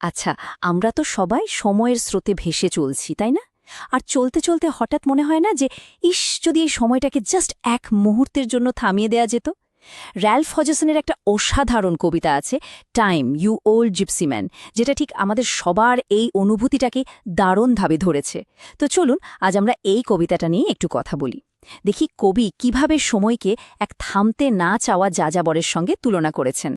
আচ্ছা আমরা তো সবাই সময়ের স্রোতে ভেসে চলছি, তাই না? আর চলতে চলতে হঠাৎ মনে হয় না যে, ইস, যদি এই সময়টাকে জাস্ট এক মুহূর্তের জন্য থামিয়ে দেয়া যেত? র্যালফ হজসনের একটা অসাধারণ কবিতা আছে টাইম ইউ ওল্ড জিপসিম্যান যেটা ঠিক আমাদের সবার এই অনুভূতিটাকে দারুণভাবে ধরেছে। তো চলুন, আজ আমরা এই কবিতাটা নিয়ে একটু কথা বলি। দেখি কবি কীভাবে সময়কে এক থামতে না চাওয়া যাযাবরের সঙ্গে তুলনা করেছেন।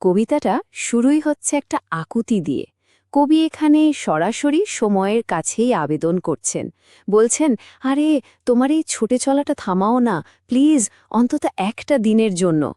কবিতাটা শুরুই হচ্ছে একটা আকুতি দিয়ে। কবি এখানে সরাসরি সময়ের কাছেই আবেদন করছেন। বলছেন, আরে, তোমার এই ছুটে চলাটা থামাও না, প্লিজ, অন্তত একটা দিনের জন্য।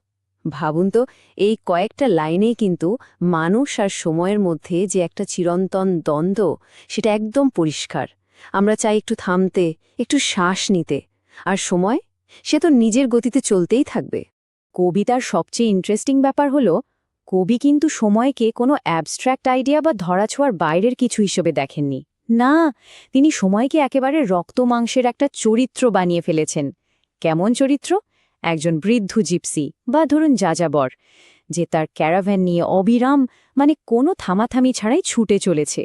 ভাবুন তো, এই কয়েকটা লাইনেই কিন্তু মানুষ আর সময়ের মধ্যে যে একটা চিরন্তন দ্বন্দ্ব, সেটা একদম পরিষ্কার। আমরা চাই একটু থামতে, একটু শ্বাস নিতে। আর সময়? সে তো নিজের গতিতে চলতেই থাকবে। কবিতার সবচেয়ে ইন্টারেস্টিং ব্যাপার হলো কবি কিন্তু সময়কে কোনো অ্যাবস্ট্র্যাক্ট আইডিয়া বা ধরাছোঁয়ার বাইরের কিছু হিসেবে দেখেননি। না, তিনি সময়কে একেবারে রক্তমাংসের একটা চরিত্র বানিয়ে ফেলেছেন। কেমন চরিত্র? একজন বৃদ্ধ জিপসি বা ধরুন যাযাবর, যে তার ক্যারাভ্যান নিয়ে অবিরাম মানে কোনো থামাথামি ছাড়াই ছুটে চলেছে।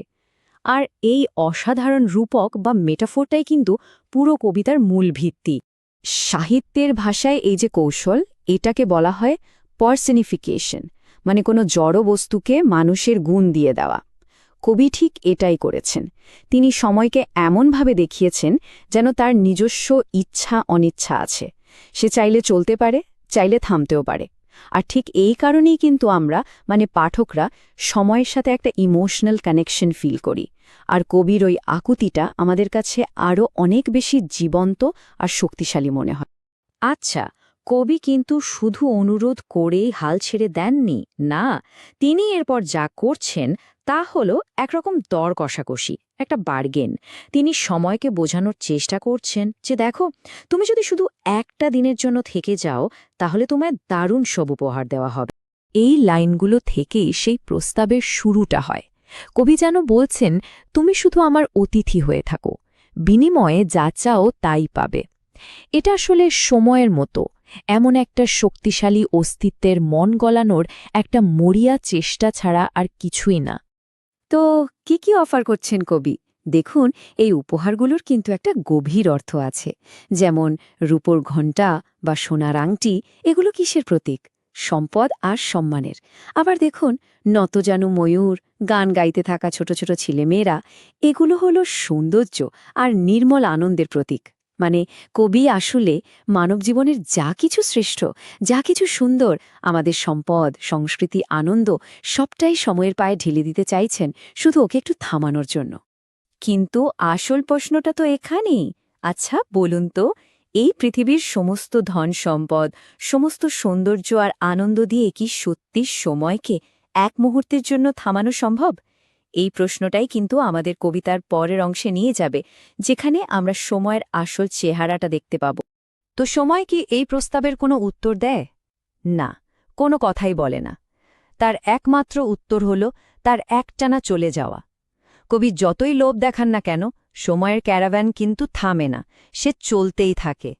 আর এই অসাধারণ রূপক বা মেটাফোরটাই কিন্তু পুরো কবিতার মূল ভিত্তি। সাহিত্যের ভাষায় এই যে কৌশল, এটাকে বলা হয় পার্সনিফিকেশন মানে কোনো জড় বস্তুকে মানুষের গুণ দিয়ে দেওয়া। কবি ঠিক এটাই করেছেন। তিনি সময়কে এমনভাবে দেখিয়েছেন যেন তার নিজস্ব ইচ্ছা অনিচ্ছা আছে। সে চাইলে চলতে পারে, চাইলে থামতেও পারে। আর ঠিক এই কারণেই কিন্তু আমরা মানে পাঠকরা, সময়ের সাথে একটা ইমোশনাল কানেকশন ফিল করি। আর কবির ওই আকুতিটা আমাদের কাছে আরও অনেক বেশি জীবন্ত আর শক্তিশালী মনে হয়। আচ্ছা কবি কিন্তু শুধু অনুরোধ করেই হাল ছেড়ে দেননি, না, তিনি এরপর যা করছেন তা হল একরকম দর কষাকষি, একটা বার্গেন। তিনি সময়কে বোঝানোর চেষ্টা করছেন যে, দেখো, তুমি যদি শুধু একটা দিনের জন্য থেকে যাও, তাহলে তোমায় দারুণ সব উপহার দেওয়া হবে। এই লাইনগুলো থেকেই সেই প্রস্তাবের শুরুটা হয়। কবি যেন বলছেন, তুমি শুধু আমার অতিথি হয়ে থাকো, বিনিময়ে যা চাও তাই পাবে। এটা আসলে সময়ের মতো। এমন একটা শক্তিশালী অস্তিত্বের মন গলানোর একটা মরিয়া চেষ্টা ছাড়া আর কিছুই না। তো, কি কি অফার করছেন কবি? দেখুন, এই উপহারগুলোর কিন্তু একটা গভীর অর্থ আছে। যেমন, রূপোর ঘণ্টা বা সোনার আংটি, এগুলো কিসের প্রতীক? সম্পদ আর সম্মানের। আবার দেখুন, নতজানু ময়ূর, গান গাইতে থাকা ছোট ছোট ছেলেমেয়েরা, এগুলো হলো সৌন্দর্য আর নির্মল আনন্দের প্রতীক। মানে কবি আসলে মানবজীবনের যা কিছু শ্রেষ্ঠ, যা কিছু সুন্দর, আমাদের সম্পদ, সংস্কৃতি, আনন্দ, সবটাই সময়ের পায়ে ঢেলে দিতে চাইছেন শুধু ওকে একটু থামানোর জন্য। কিন্তু আসল প্রশ্নটা তো এখানেই। আচ্ছা বলুন তো, এই পৃথিবীর সমস্ত ধন সম্পদ, সমস্ত সৌন্দর্য আর আনন্দ দিয়ে কি সত্যি সময়কে এক মুহূর্তের জন্য থামানো সম্ভব? এই প্রশ্নটাই কিন্তু আমাদের কবিতার পরের অংশে নিয়ে যাবে, যেখানে আমরা সময়ের আসল চেহারাটা দেখতে পাব। তো সময় কি এই প্রস্তাবের কোনো উত্তর দেয়? না, কোনো কথাই বলে না। তার একমাত্র উত্তর হল, তার একটানা চলে যাওয়া। কবি যতই লোভ দেখান না কেন, সময়ের ক্যারাভ্যান কিন্তু থামে না, সে চলতেই থাকে।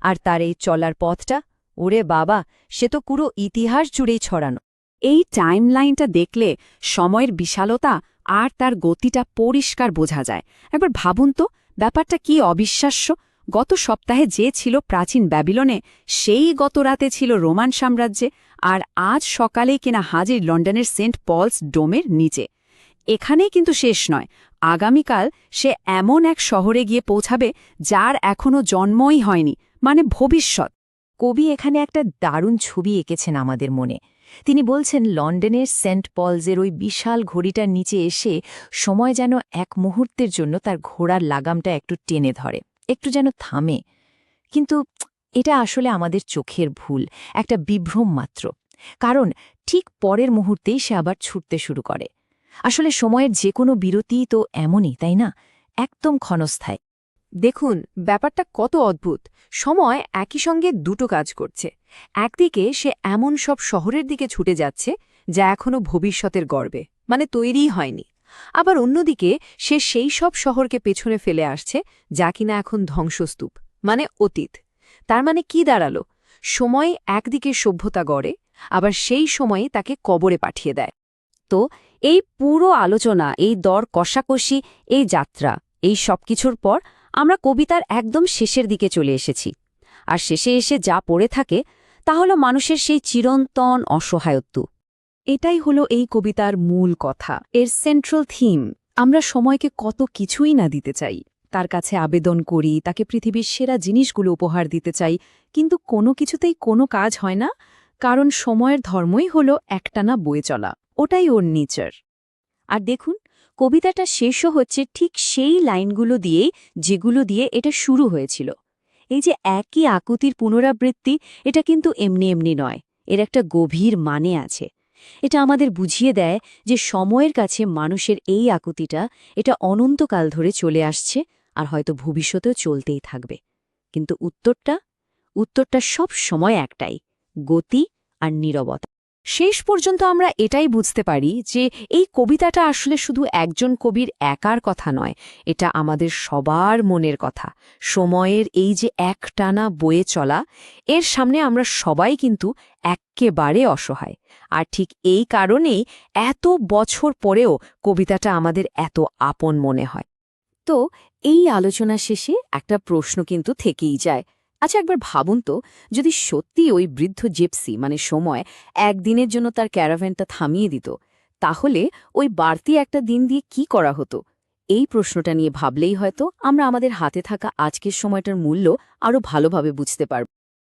আর তার এই চলার পথটা, ওরে বাবা, সে তো পুরো ইতিহাস জুড়েই ছড়ানো। এই টাইমলাইনটা দেখলে সময়ের বিশালতা আর তার গতিটা পরিষ্কার বোঝা যায়। একবার ভাবুন তো, ব্যাপারটা কি অবিশ্বাস্য? গত সপ্তাহে যে ছিল প্রাচীন ব্যাবিলনে, সেই গত রাতে ছিল রোমান সাম্রাজ্যে, আর আজ সকালেই কিনা হাজির লন্ডনের সেন্ট পলস ডোমের নিচে। এখানেই কিন্তু শেষ নয়। আগামীকাল সে এমন এক শহরে গিয়ে পৌঁছাবে, যার এখনও জন্মই হয়নি মানে ভবিষ্যৎ। কবি এখানে একটা দারুণ ছবি এঁকেছেন আমাদের মনে। তিনি বলছেন, লন্ডনের সেন্ট পলসের ওই বিশাল ঘড়িটার নিচে এসে সময় যেন এক মুহূর্তের জন্য তার ঘোড়ার লাগামটা একটু টেনে ধরে, একটু যেন থামে। কিন্তু এটা আসলে আমাদের চোখের ভুল, একটা বিভ্রম মাত্র। কারণ ঠিক পরের মুহূর্তেই সে আবার ছুটতে শুরু করে। আসলে সময়ের যে কোনো বিরতিই তো এমনই, তাই না? একদম ক্ষণস্থায়। দেখুন, ব্যাপারটা কত অদ্ভুত। সময় একই সঙ্গে দুটো কাজ করছে। একদিকে সে এমন সব শহরের দিকে ছুটে যাচ্ছে, যা এখনও ভবিষ্যতের গর্বে মানে তৈরিই হয়নি। আবার অন্যদিকে সে সেই সব শহরকে পেছনে ফেলে আসছে, যা কিনা এখন ধ্বংসস্তূপ মানে অতীত। তার মানে কি দাঁড়াল? সময় একদিকে সভ্যতা গড়ে, আবার সেই সময়ে তাকে কবরে পাঠিয়ে দেয়। তো এই পুরো আলোচনা, এই দর কষাকষি, এই যাত্রা, এই সব কিছুর পর আমরা কবিতার একদম শেষের দিকে চলে এসেছি। আর শেষে এসে যা পড়ে থাকে, তা হলো মানুষের সেই চিরন্তন অসহায়ত্ব। এটাই হলো এই কবিতার মূল কথা। এর সেন্ট্রাল থিম আমরা সময়কে কত কিছুই না দিতে চাই। তার কাছে আবেদন করি, তাকে পৃথিবীর সেরা জিনিসগুলো উপহার দিতে চাই, কিন্তু কোনো কিছুতেই কোনো কাজ হয় না, কারণ সময়ের ধর্মই হলো একটানা বয়ে চলা। ওটাই ওর নেচার আর দেখুন কবিতাটা শেষও হচ্ছে ঠিক সেই লাইনগুলো দিয়েই, যেগুলো দিয়ে এটা শুরু হয়েছিল। এই যে একই আকুতির পুনরাবৃত্তি, এটা কিন্তু এমনি এমনি নয়, এর একটা গভীর মানে আছে। এটা আমাদের বুঝিয়ে দেয় যে সময়ের কাছে মানুষের এই আকুতিটা, এটা অনন্তকাল ধরে চলে আসছে আর হয়তো ভবিষ্যতেও চলতেই থাকবে। কিন্তু উত্তরটা? উত্তরটা সব সময় একটাই, গতি আর নীরবতা। শেষ পর্যন্ত আমরা এটাই বুঝতে পারি যে এই কবিতাটা আসলে শুধু একজন কবির একার কথা নয়, এটা আমাদের সবার মনের কথা। সময়ের এই যে একটানা বয়ে চলা, এর সামনে আমরা সবাই কিন্তু এক্কেবারে অসহায়। আর ঠিক এই কারণেই এত বছর পরেও কবিতাটা আমাদের এত আপন মনে হয়। তো এই আলোচনা শেষে একটা প্রশ্ন কিন্তু থেকেই যায় আচ্ছা একবার ভাবুন তো, যদি সত্যি ওই বৃদ্ধ জেপসি মানে সময়, একদিনের জন্য তার ক্যারাভ্যানটা থামিয়ে দিত, তাহলে ওই বাড়তি একটা দিন দিয়ে কি করা হতো? এই প্রশ্নটা নিয়ে ভাবলেই হয়তো আমরা আমাদের হাতে থাকা আজকের সময়টার মূল্য আরও ভালোভাবে বুঝতে পারব।